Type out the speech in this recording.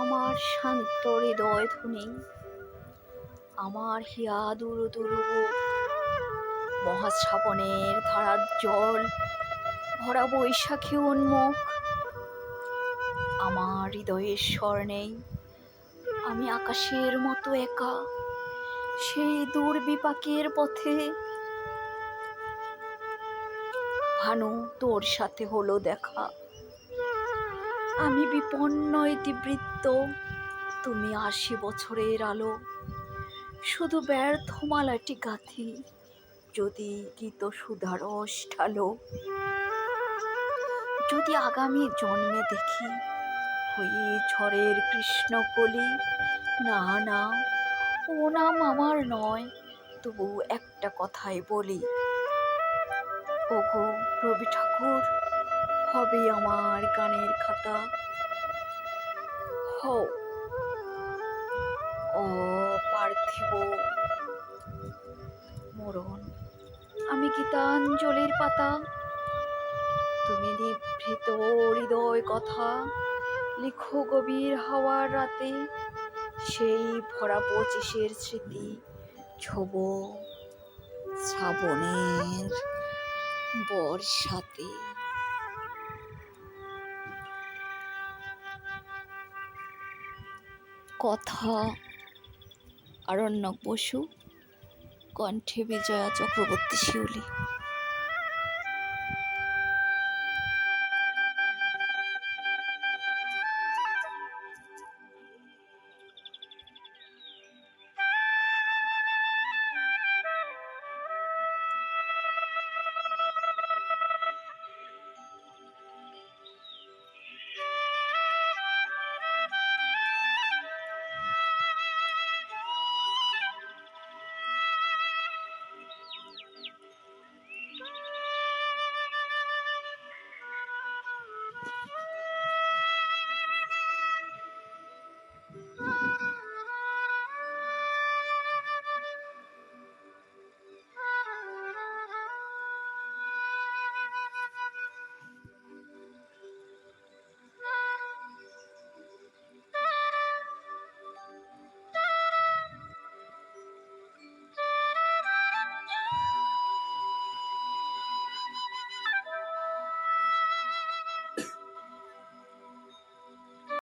আমার শান্ত হৃদয় ধ্বনি। আমার হিয়া দুরু দুরু মহাশ্রাবণের ধারার জল ভরা বৈশাখী উন্মুখ। আমার হৃদয়ের স্বর নেই। আমি আকাশের মতো একা সেই দূর বিপাকের পথে। ভানু, তোর সাথে হলো দেখা। আমি বিপন্ন ইতিবৃত্ত তুমি আশি বছরের আলো। শুধু ব্যর্থ মালাটি গাথি, যদি গীত সুধারস ঢালো যদি আগামী জন্মে দেখি হয়ে ঝড়ের কৃষ্ণকলি। না না ও নাম আমার নয় তবু একটা কথাই বলি। ওগো রবি ঠাকুর হবে আমার গানের খাতা। হও। ও, পার্থিব। মরণ। আমি গীতাঞ্জলির পাতা? তুমি নিভৃত হৃদয় কথা। লিখো গভীর হাওয়ার রাতে। সেই ভরা পঁচিশের স্মৃতি ছোব শ্রাবণের বর্ষাতে। কথা। আরণ্যক বসু কণ্ঠে বিজয়া চক্রবর্তী শিউলি।